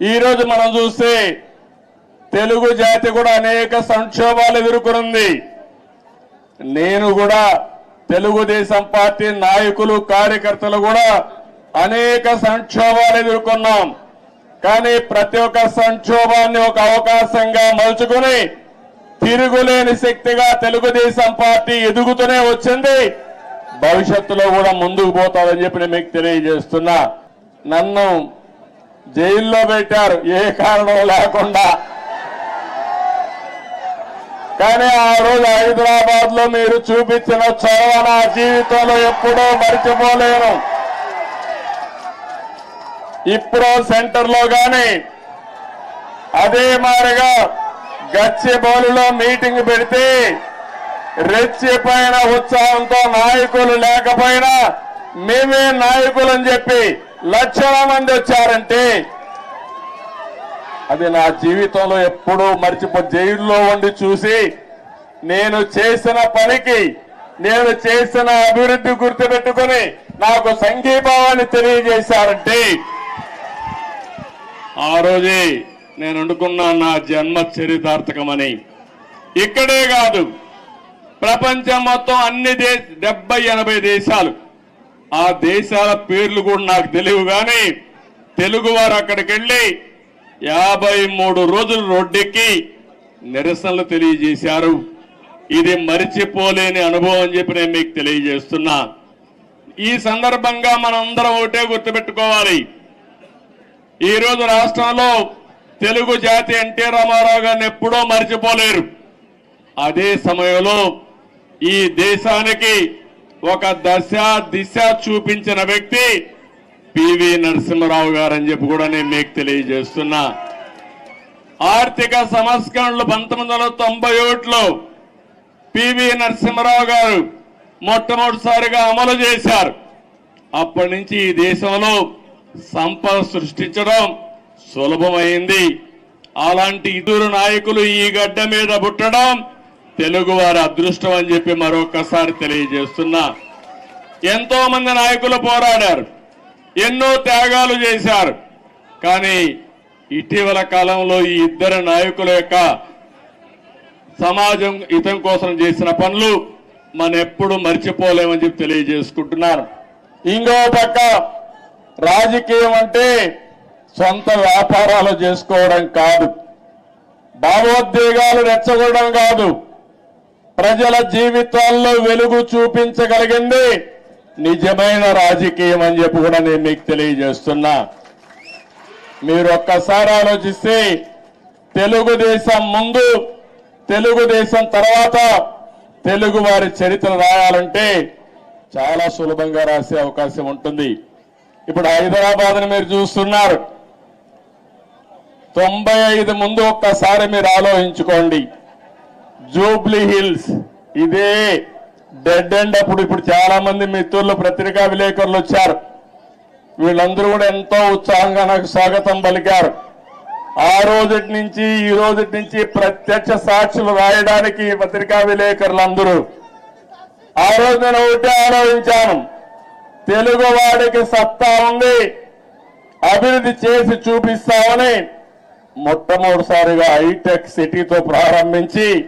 ఈరోజు మనం చూస్తే తెలుగు జాతి కూడా అనేక సంక్షోభాలు ఎదుర్కొనుంది. నేను కూడా తెలుగుదేశం పార్టీ నాయకులు కార్యకర్తలు కూడా అనేక సంక్షోభాలు ఎదుర్కొన్నాం. కానీ ప్రతి ఒక్క సంక్షోభాన్ని ఒక అవకాశంగా మలుచుకుని తిరుగులేని శక్తిగా తెలుగుదేశం పార్టీ ఎదుగుతూనే వచ్చింది. భవిష్యత్తులో కూడా ముందుకు పోతాదని చెప్పి నేను మీకు తెలియజేస్తున్నా. నన్ను జైల్లో పెట్టారు. ఏ కారణం లేకుండా. కానీ ఆ రోజు హైదరాబాద్లో మీరు చూపించిన చొరవ నా జీవితంలో ఎప్పుడూ మర్చిపోలేను. ఇప్పుడు సెంటర్లో కానీ అదే మారిగా గచ్చిబౌలిలో మీటింగ్ పెడితే రెచ్చిపోయిన ఉత్సాహంతో నాయకులు లేకపోయినా మేమే నాయకులు అని చెప్పి లక్షల మంది వచ్చారంటే అది నా జీవితంలో ఎప్పుడూ మర్చిపో జైల్లో ఉండి చూసి నేను చేసిన పనికి నేను చేసిన అభివృద్ధి గుర్తుపెట్టుకుని నాకు సంఘీభావాన్ని తెలియజేశారంటే ఆ రోజే నేను అనుకున్నా నా జన్మ చరితార్థకమని. ఇక్కడే కాదు ప్రపంచం మొత్తం అన్ని దేశ డెబ్బై ఎనభై దేశాలు ఆ దేశాల పేర్లు కూడా నాకు తెలియవు కానీ తెలుగు వారు అక్కడికి వెళ్ళి యాభై మూడు రోజులు రోడ్డెక్కి నిరసనలు తెలియజేశారు. ఇది మరిచిపోలేని అనుభవం అని చెప్పి నేను మీకు తెలియజేస్తున్నా. ఈ సందర్భంగా మనందరం ఒకటే గుర్తుపెట్టుకోవాలి. ఈ రోజు రాష్ట్రంలో తెలుగు జాతి ఎన్టీ రామారావు గారిని ఎప్పుడూ మర్చిపోలేరు. అదే సమయంలో ఈ దేశానికి ఒక దశ దిశ చూపించిన వ్యక్తి పివి నరసింహరావు గారు అని చెప్పి కూడా నేను మీకు తెలియజేస్తున్నా. ఆర్థిక సంస్కరణలు పంతొమ్మిది వందల తొంభై ఒకటిలో పివి నరసింహరావు గారు మొట్టమొదటిసారిగా అమలు చేశారు. అప్పటి నుంచి ఈ దేశంలో సంపద సృష్టించడం సులభమైంది. అలాంటి ఇద్దరు నాయకులు ఈ గడ్డ మీద పుట్టడం తెలుగు వారి అదృష్టం అని చెప్పి మరొకసారి తెలియజేస్తున్నా. ఎంతో మంది నాయకులు పోరాడారు. ఎన్నో త్యాగాలు చేశారు. కానీ ఇటీవల కాలంలో ఈ ఇద్దరు నాయకుల యొక్క సమాజం హితం కోసం చేసిన పనులు మనం ఎప్పుడు మర్చిపోలేమని చెప్పి తెలియజేసుకుంటున్నారు. ఇంకో పక్క రాజకీయం అంటే సొంత వ్యాపారాలు చేసుకోవడం కాదు. భావోద్వేగాలు రెచ్చగొడడం కాదు. ప్రజల జీవితాల్లో వెలుగు చూపించగలిగింది. నిజమైన రాజకీయం అని చెప్పి కూడా నేను మీకు తెలియజేస్తున్నా. మీరు ఒక్కసారి ఆలోచిస్తే తెలుగుదేశం ముందు తెలుగుదేశం తర్వాత తెలుగు వారి చరిత్ర రాయాలంటే చాలా సులభంగా రాసే అవకాశం ఉంటుంది. ఇప్పుడు హైదరాబాద్ మీరు చూస్తున్నారు. తొంభై ఐదు ముందు ఒక్కసారి మీరు ఆలోచించుకోండి. జూబ్లీ హిల్స్. ఇదే డెడ్ అండ్ అప్పుడు ఇప్పుడు చాలా మంది మిత్రులు పత్రికా విలేకరులు వచ్చారు. వీళ్ళందరూ కూడా ఎంతో ఉత్సాహంగా నాకు స్వాగతం పలికారు. ఆ రోజటి నుంచి ఈ రోజటి నుంచి ప్రత్యక్ష సాక్షులు రాయడానికి పత్రికా పత్రికా విలేకరులందరూ. ఆ రోజు నేను ఒకటే ఆలోచించాను. తెలుగు వాడికి సత్తా ఉంది. అభివృద్ధి చేసి చూపిస్తామని మొట్టమొదటిసారిగా హైటెక్ సిటీతో ప్రారంభించి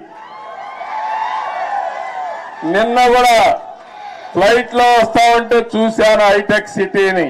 నిన్న కూడా ఫ్లైట్లో వస్తా ఉంటే చూశాను హైటెక్ సిటీని.